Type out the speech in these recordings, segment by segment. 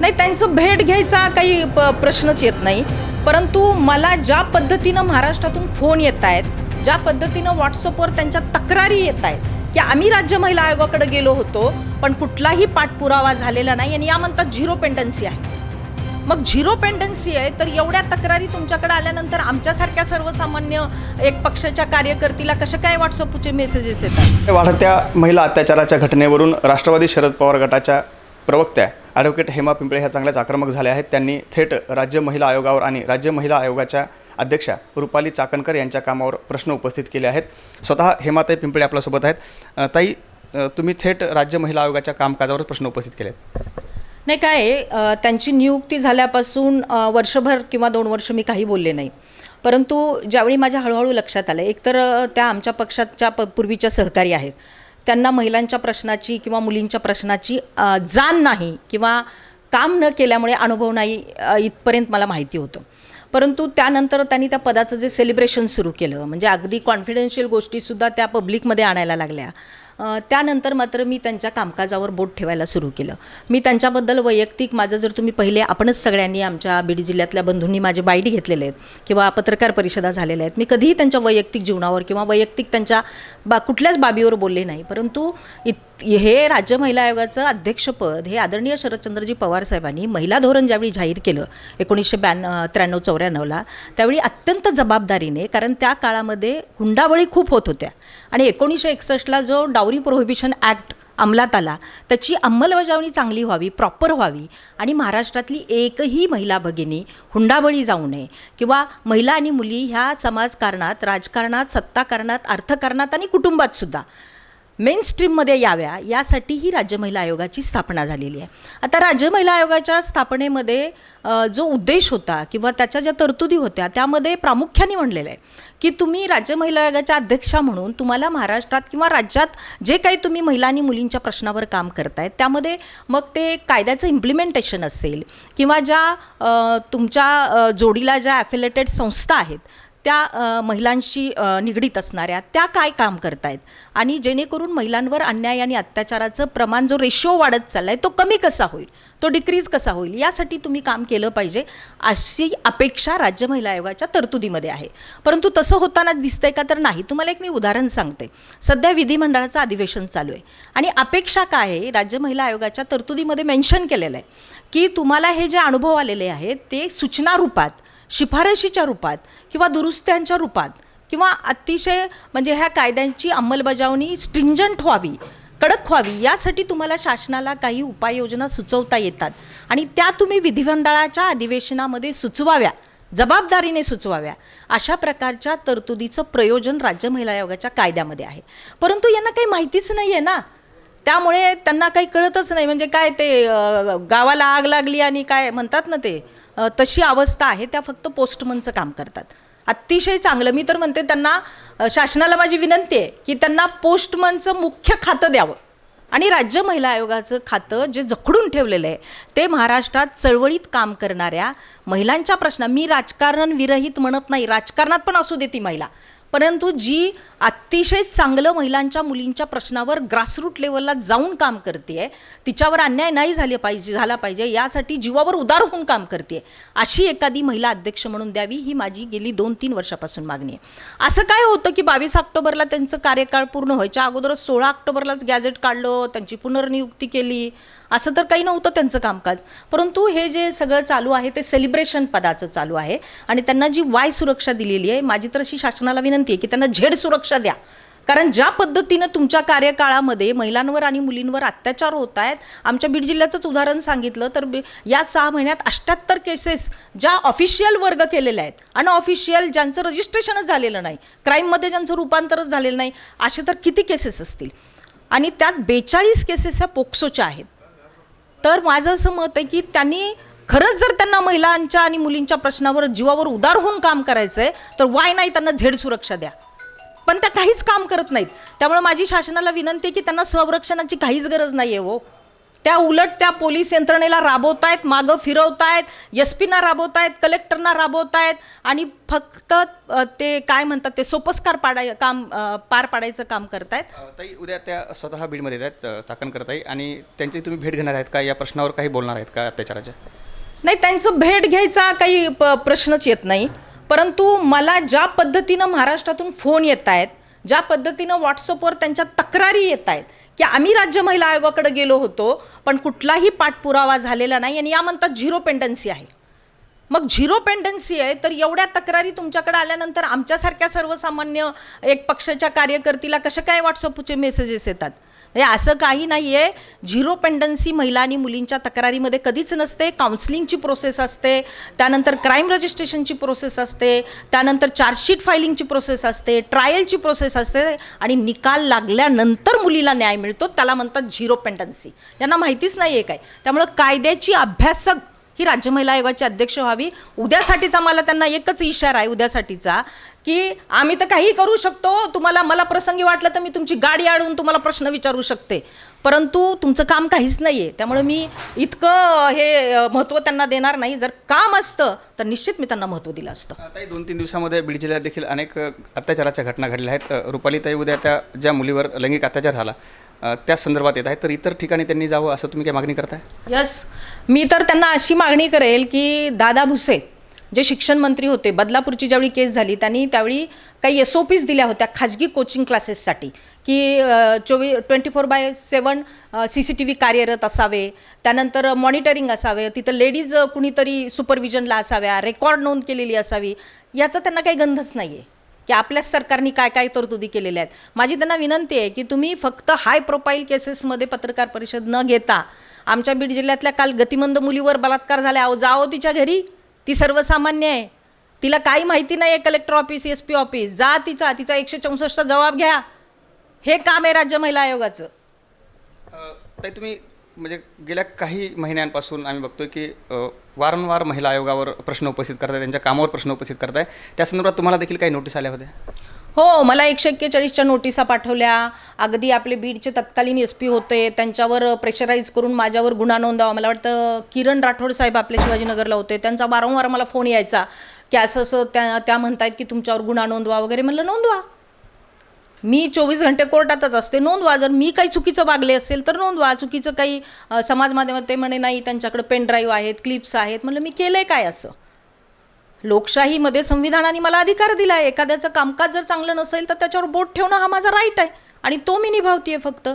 नाही त्यांचं भेट घ्यायचा काही प प्रश्नच येत नाही. परंतु मला ज्या पद्धतीनं महाराष्ट्रातून फोन येत आहेत ज्या पद्धतीनं व्हॉट्सअपवर त्यांच्या तक्रारी येत आहेत की आम्ही राज्य महिला आयोगाकडे गेलो होतो पण कुठलाही पाठपुरावा झालेला नाही आणि या म्हणतात झिरो पेंडन्सी आहे. मग झिरो पेंडन्सी आहे तर एवढ्या तक्रारी तुमच्याकडे आल्यानंतर आमच्यासारख्या सर्वसामान्य एक पक्षाच्या कार्यकर्तीला कशा काय व्हॉट्सअपचे मेसेजेस येतात? वाढत्या महिला अत्याचाराच्या घटनेवरून राष्ट्रवादी शरद पवार गटाच्या प्रवक्त्या ॲडव्होकेट हेमा पिंपळे ह्या चांगल्याच आक्रमक झाल्या आहेत. त्यांनी थेट राज्य महिला आयोगावर आणि राज्य महिला आयोगाच्या अध्यक्षा रुपाली चाकणकर यांच्या कामावर प्रश्न उपस्थित केले आहेत. स्वतः हेमाताई पिंपळे आपल्यासोबत आहेत. ताई तुम्ही थेट राज्य महिला आयोगाच्या कामकाजावर प्रश्न उपस्थित केले आहेत नाही काय त्यांची नियुक्ती झाल्यापासून वर्षभर किंवा दोन वर्ष मी काही बोलले नाही. परंतु ज्यावेळी माझ्या हळूहळू लक्षात आलं एकतर त्या आमच्या पक्षाच्या प पूर्वीच्या सहकारी आहेत. त्यांना महिलांच्या प्रश्नाची किंवा मुलींच्या प्रश्नाची जाण नाही किंवा काम न केल्यामुळे अनुभव नाही इथपर्यंत मला माहिती होतं. परंतु त्यानंतर त्यांनी त्या पदाचं जे सेलिब्रेशन सुरू केलं म्हणजे अगदी कॉन्फिडेन्शियल गोष्टीसुद्धा त्या पब्लिकमध्ये आणायला लागल्या. त्यानंतर मात्र मी त्यांच्या कामकाजावर बोट ठेवायला सुरू केलं. मी त्यांच्याबद्दल वैयक्तिक माझं जर तुम्ही पहिले आपणच सगळ्यांनी आमच्या बीड जिल्ह्यातल्या बंधूंनी माझे बाईट घेतलेले आहेत किंवा पत्रकार परिषदा झालेल्या आहेत मी कधीही त्यांच्या वैयक्तिक जीवनावर किंवा वैयक्तिक त्यांच्या बा कुठल्याच बाबीवर बोलले नाही. परंतु इत हे राज्य महिला आयोगाचं अध्यक्षपद हे आदरणीय शरदचंद्रजी पवार साहेबांनी महिला धोरण ज्यावेळी जाहीर केलं एकोणीसशे ब्याण्णव त्र्याण्णव चौऱ्याण्णवला त्यावेळी अत्यंत जबाबदारीने कारण त्या काळामध्ये हुंडाबळी खूप होत होत्या. आणि एकोणीसशे एकसष्टला जो डावरी प्रोहिबिशन ॲक्ट अंमलात आला त्याची अंमलबजावणी चांगली व्हावी प्रॉपर व्हावी आणि महाराष्ट्रातली एकही महिला भगिनी हुंडाबळी जाऊ नये किंवा महिला आणि मुली ह्या समाजकारणात राजकारणात सत्ताकारणात अर्थकारणात आणि कुटुंबात सुद्धा मेन स्ट्रीममध्ये याव्या यासाठी ही राज्य महिला आयोगाची स्थापना झालेली आहे. आता राज्य महिला आयोगाच्या स्थापनेमध्ये जो उद्देश होता किंवा त्याच्या ज्या तरतुदी होत्या त्यामध्ये प्रामुख्याने म्हणलेलं आहे की तुम्ही राज्य महिला आयोगाच्या अध्यक्षा म्हणून तुम्हाला महाराष्ट्रात किंवा राज्यात जे काही तुम्ही महिला आणि मुलींच्या प्रश्नावर काम करतायत त्यामध्ये मग ते कायद्याचं इम्प्लिमेंटेशन असेल किंवा ज्या तुमच्या जोडीला ज्या ॲफिलेटेड संस्था आहेत त्या महिलांशी निगडीत असणाऱ्या त्या काय काम करतायत? आणि जेणेकरून महिलांवर अन्याय आणि अत्याचाराचं प्रमाण जो रेशो वाढत चालला आहे तो कमी कसा होईल? तो डिक्रीज कसा होईल? यासाठी तुम्ही काम केलं पाहिजे अशी अपेक्षा राज्य महिला आयोगाच्या तरतुदीमध्ये आहे. परंतु तसं होताना दिसतंय का तर नाही. तुम्हाला एक मी उदाहरण सांगते. सध्या विधिमंडळाचं अधिवेशन चालू आहे. आणि अपेक्षा काय आहे? राज्य महिला आयोगाच्या तरतुदीमध्ये मेन्शन केलेलं आहे. की तुम्हाला हे जे अनुभव आलेले आहेत ते सूचना रूपात शिफारशीच्या रूपात किंवा दुरुस्त्यांच्या रूपात किंवा अतिशय म्हणजे ह्या कायद्यांची अंमलबजावणी स्ट्रिंजंट व्हावी कडक व्हावी यासाठी तुम्हाला शासनाला काही उपाययोजना सुचवता येतात आणि त्या तुम्ही विधिमंडळाच्या अधिवेशनामध्ये सुचवाव्या जबाबदारीने सुचवाव्या अशा प्रकारच्या तरतुदीचं प्रयोजन राज्य महिला आयोगाच्या कायद्यामध्ये आहे. परंतु यांना काही माहितीच नाही आहे ना. त्यामुळे त्यांना काही कळतच नाही. म्हणजे काय ते गावाला आग लागली आणि काय म्हणतात ना ते तशी अवस्था आहे. त्या फक्त पोस्टमनचं काम करतात. अतिशय चांगलं. मी तर म्हणते त्यांना शासनाला माझी विनंती आहे की त्यांना पोस्टमनचं मुख्य खातं द्यावं. आणि राज्य महिला आयोगाचं खातं जे जखडून ठेवलेलं आहे ते महाराष्ट्रात चळवळीत काम करणाऱ्या महिलांच्या प्रश्ना. मी राजकारण विरहित म्हणत नाही. राजकारणात पण असू दे ती महिला. परंतु जी अतिशय चांगलं महिलांच्या मुलींच्या प्रश्नावर ग्रासरूट लेवलला जाऊन काम करते तिच्यावर अन्याय नाही झाले पाहिजे झाला पाहिजे यासाठी जीवावर उदार होऊन काम करते अशी एखादी महिला अध्यक्ष म्हणून द्यावी ही माझी गेली दोन तीन वर्षापासून मागणी आहे. असं काय होतं की बावीस ऑक्टोबरला त्यांचं कार्यकाळ पूर्ण व्हायच्या अगोदरच सोळा ऑक्टोबरलाच गॅझेट काढलं त्यांची पुनर्नियुक्ती केली. असं तर काही नव्हतं त्यांचं कामकाज. परंतु हे जे सगळं चालू आहे ते सेलिब्रेशन पदाचं चालू आहे. आणि त्यांना जी वाय सुरक्षा दिलेली आहे माझी तर अशी शासनाला विनंती आहे की त्यांना झेड सुरक्षा द्या. कारण ज्या पद्धतीनं तुमच्या कार्यकाळामध्ये महिलांवर आणि मुलींवर अत्याचार होत आहेत आमच्या बीड जिल्ह्याचंच उदाहरण सांगितलं तर या सहा महिन्यात अठ्ठ्याहत्तर केसेस ज्या ऑफिशियल वर्ग केलेल्या आहेत अनऑफिशियल ज्यांचं रजिस्ट्रेशनच झालेलं नाही क्राईममध्ये ज्यांचं रूपांतरच झालेलं नाही असे तर किती केसेस असतील? आणि त्यात बेचाळीस केसेस ह्या पोक्सोच्या आहेत. तर माझं असं मत आहे की त्यांनी खरंच जर त्यांना महिलांच्या आणि मुलींच्या प्रश्नावर जीवावर उदार होऊन काम करायचं आहे तर वाय नाही त्यांना झेड सुरक्षा द्या. पण त्या काहीच काम करत नाहीत. त्यामुळे माझी शासनाला विनंती आहे की त्यांना संरक्षणाची काहीच गरज नाही आहे हो. त्या उलट त्या पोलीस यंत्रणेला राबवतायत मागं फिरवतायत एस पीना राबवतायत कलेक्टरना राबवतायत आणि फक्त ते काय म्हणतात ते सोपस्कार पाडाय काम पार पाडायचं काम करतायत. ताई उद्या त्या स्वतः बीडमध्ये येत आहेत चाकण करत आहे आणि त्यांची तुम्ही भेट घेणार आहेत का? या प्रश्नावर काही बोलणार आहेत का अत्याचाराच्या? नाही त्यांचं भेट घ्यायचा काही प प्रश्नच येत नाही. परंतु मला ज्या पद्धतीनं महाराष्ट्रातून फोन येत आहेत ज्या पद्धतीनं व्हॉट्सअपवर त्यांच्या तक्रारी येत आहेत की आम्ही राज्य महिला आयोगाकडे गेलो होतो पण कुठलाही पाठपुरावा झालेला नाही आणि या म्हणतात झिरो पेंडन्सी आहे. मग झिरो पेंडन्सी आहे तर एवढ्या तक्रारी तुमच्याकडे आल्यानंतर आमच्यासारख्या सर्वसामान्य एक पक्षाच्या कार्यकर्तीला कशा काय व्हॉट्सअपचे मेसेजेस येतात? म्हणजे असं काही नाही आहे झिरो पेंडन्सी महिला आणि मुलींच्या तक्रारीमध्ये कधीच नसते. काउन्सिलिंगची प्रोसेस असते. त्यानंतर क्राईम रजिस्ट्रेशनची प्रोसेस असते. त्यानंतर चार्जशीट फायलिंगची प्रोसेस असते. ट्रायलची प्रोसेस असते. आणि निकाल लागल्यानंतर मुलीला न्याय मिळतो. त्याला म्हणतात झिरो पेंडन्सी यांना माहितीच नाही आहे काय. त्यामुळं कायद्याची अभ्यासक ही राज्य महिला आयोगाची अध्यक्ष व्हावी. उद्यासाठीचा मला त्यांना एकच इशारा आहे उद्यासाठीचा की आम्ही तर काही करू शकतो. तुम्हाला मला प्रसंगी वाटलं तर मी तुमची गाडी अडवून तुम्हाला प्रश्न विचारू शकते. परंतु तुमचं काम काहीच नाही आहे त्यामुळे मी इतकं हे महत्त्व त्यांना देणार नाही. जर काम असतं तर निश्चित मी त्यांना महत्त्व दिलं असतं. ताई दोन तीन दिवसामध्ये बीड जिल्ह्यात देखील अनेक अत्याचाराच्या घटना घडल्या आहेत. रुपाली ताई उद्या त्या ज्या मुलीवर लैंगिक अत्याचार झाला त्या संदर्भात येत आहे. तर इतर ठिकाणी त्यांनी जावं असं तुम्ही काय मागणी करताय? यस मी तर त्यांना अशी मागणी करेल की दादा भुसे जे शिक्षण मंत्री होते बदलापूरची ज्यावेळी केस झाली त्यांनी त्यावेळी काही एस ओ पीज दिल्या होत्या खाजगी कोचिंग क्लासेससाठी की चोवी twenty four by seven C C T V कार्यरत असावे त्यानंतर मॉनिटरिंग असावे तिथं लेडीज कुणीतरी सुपरविजनला असाव्या रेकॉर्ड नोंद केलेली असावी याचा त्यांना काही गंधच नाही आहे की आपल्याच सरकारने काय काय तरतुदी केलेल्या आहेत. माझी त्यांना विनंती आहे की तुम्ही फक्त हाय प्रोफाईल केसेसमध्ये पत्रकार परिषद न घेता आमच्या बीड जिल्ह्यातल्या काल गतिमंद मुलीवर बलात्कार झाला अहो जाओ तिच्या घरी. ती सर्वसामान्य आहे. तिला काही माहिती नाही आहे collector office S P office जा तिचा तिचा एकशे चौसष्टचा जबाब घ्या. हे काम आहे राज्य महिला आयोगाचं. ताई तुम्ही म्हणजे गेल्या काही महिन्यांपासून आम्ही बघतोय की वारंवार महिला आयोगावर प्रश्न उपस्थित करताय त्यांच्या कामावर प्रश्न उपस्थित करताय. त्या संदर्भात तुम्हाला देखील काही नोटीस आल्या होत्या? हो मला एकशे एक्केचाळीसच्या नोटिसा पाठवल्या. अगदी आपले बीडचे तत्कालीन एस पी होते त्यांच्यावर प्रेशराईज करून माझ्यावर गुन्हा नोंदवा. मला वाटतं किरण राठोड साहेब आपले शिवाजीनगरला होते. त्यांचा वारंवार मला फोन यायचा की असं असं त्या त्या म्हणतायत की तुमच्यावर गुन्हा नोंदवा वगैरे. म्हणलं नोंदवा. मी चोवीस घंटे कोर्टातच असते. नोंदवा जर मी काही चुकीचं वागले असेल तर नोंदवा चुकीचं काही समाज माध्यमात ते म्हणे नाही त्यांच्याकडे पेनड्राईव्ह आहेत क्लिप्स आहेत. म्हणलं मी केलं आहे काय असं? लोकशाहीमध्ये संविधानाने मला अधिकार दिला आहे एखाद्याचं कामकाज जर चांगलं नसेल तर त्याच्यावर बोट ठेवणं हा माझा राईट आहे. आणि तो मी निभावते फक्त.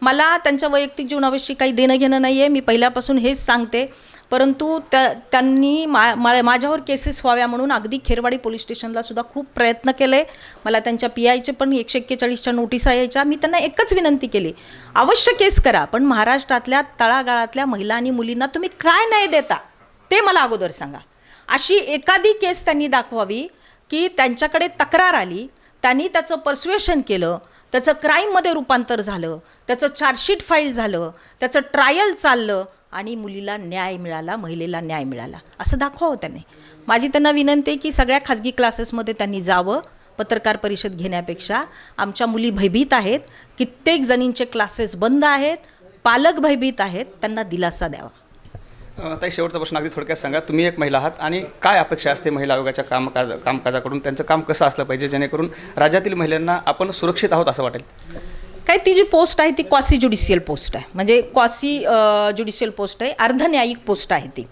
मला त्यांच्या वैयक्तिक जीवनाविषयी काही देणं घेणं नाही आहे मी पहिल्यापासून हेच सांगते. परंतु त्या त्यांनी मा मा माझ्यावर केसेस व्हाव्या म्हणून अगदी खेरवाडी पोलीस स्टेशनला सुद्धा खूप प्रयत्न केले. मला त्यांच्या पी आयचे पण एकशे एक्केचाळीसच्या नोटिसा यायच्या मी त्यांना एकच विनंती केली. अवश्य केस करा पण महाराष्ट्रातल्या तळागाळातल्या महिला आणि मुलींना तुम्ही काय नाही देता ते मला अगोदर सांगा. अशी एखादी केस त्यांनी दाखवावी की त्यांच्याकडे तक्रार आली त्यांनी त्याचं पर्स्युएशन केलं त्याचं क्राईममध्ये रूपांतर झालं त्याचं चार्जशीट फाईल झालं त्याचं ट्रायल चाललं आणि मुलीला न्याय मिळाला महिलेला न्याय मिळाला. असं दाखवावं त्यांनी. माझी त्यांना विनंती आहे की सगळ्या खाजगी क्लासेसमध्ये त्यांनी जावं पत्रकार परिषद घेण्यापेक्षा. आमच्या मुली भयभीत आहेत कित्येक जणींचे क्लासेस बंद आहेत पालक भयभीत आहेत त्यांना दिलासा द्यावा. ताई शेवटचा प्रश्न अगदी थोडक्यात सांगा. तुम्ही एक महिला आहात आणि काय अपेक्षा असते महिला आयोगाच्या कामकाज कामकाजाकडून? त्यांचं काम कसं असलं पाहिजे जेणेकरून राज्यातील महिलांना आपण सुरक्षित आहोत असं वाटेल? काय ती जी पोस्ट आहे ती क्वासी ज्युडिशियल पोस्ट आहे. म्हणजे क्वासी ज्युडिशियल पोस्ट आहे अर्धन्यायिक पोस्ट आहे ती.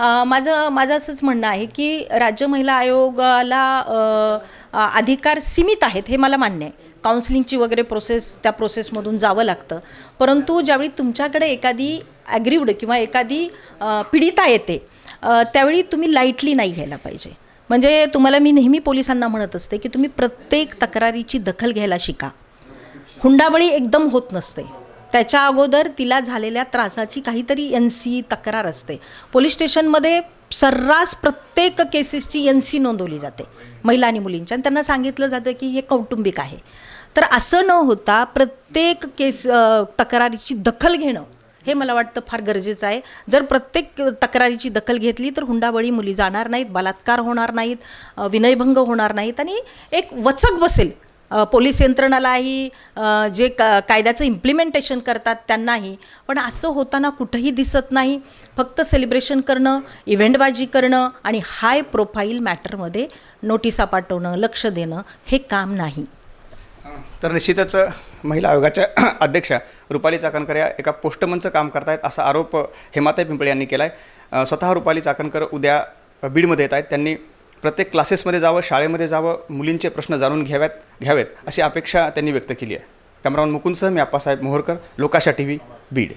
माझं माझं असंच म्हणणं आहे की राज्य महिला आयोगाला अधिकार सीमित आहेत हे मला मान्य आहे. काउन्सिलिंगची वगैरे प्रोसेस त्या प्रोसेसमधून जावं लागतं. परंतु ज्यावेळी तुमच्याकडे एखादी ॲग्रीवड किंवा एखादी पीडिता येते त्यावेळी तुम्ही लाईटली नाही घ्यायला पाहिजे. म्हणजे तुम्हाला मी नेहमी पोलिसांना म्हणत असते की तुम्ही प्रत्येक तक्रारीची दखल घ्यायला शिका. हुंडाबळी एकदम होत नसते. त्याच्या अगोदर तिला झालेल्या त्रासाची काहीतरी एन सी तक्रार असते. पोलीस स्टेशनमध्ये सर्रास प्रत्येक केसेसची एन सी नोंदवली जाते महिला आणि मुलींच्या आणि त्यांना सांगितलं जातं की हे कौटुंबिक आहे. तर असं न होता प्रत्येक केस तक्रारीची दखल घेणं हे मला वाटतं फार गरजेचं आहे. जर प्रत्येक तक्रारीची दखल घेतली तर हुंडाबळी मुली जाणार नाहीत बलात्कार होणार नाहीत विनयभंग होणार नाहीत आणि एक वचक बसेल. पोलीस यंत्रणालाही जे क कायद्याचं इम्प्लिमेंटेशन करतात त्यांनाही. पण असं होताना कुठंही दिसत नाही. फक्त सेलिब्रेशन करणं इव्हेंटबाजी करणं आणि हाय प्रोफाईल मॅटरमध्ये नोटिसा पाठवणं लक्ष देणं हे काम नाही. तर निश्चितच महिला आयोगाच्या अध्यक्षा रुपाली चाकणकर या एका पोस्टमनचं काम करतायत असा आरोप हेमाताई पिंपळे यांनी केला आहे स्वतः रुपाली चाकणकर उद्या बीडमध्ये येत आहेत. त्यांनी प्रत्येक क्लासेसमध्ये जावं शाळेमध्ये जावं मुलींचे प्रश्न जाणून घ्याव्यात घ्यावेत अशी अपेक्षा त्यांनी व्यक्त केली आहे. कॅमेरामन मुकुंदसह मी आप्पासाहेब मोहरकर लोकाशा टी व्ही बीड.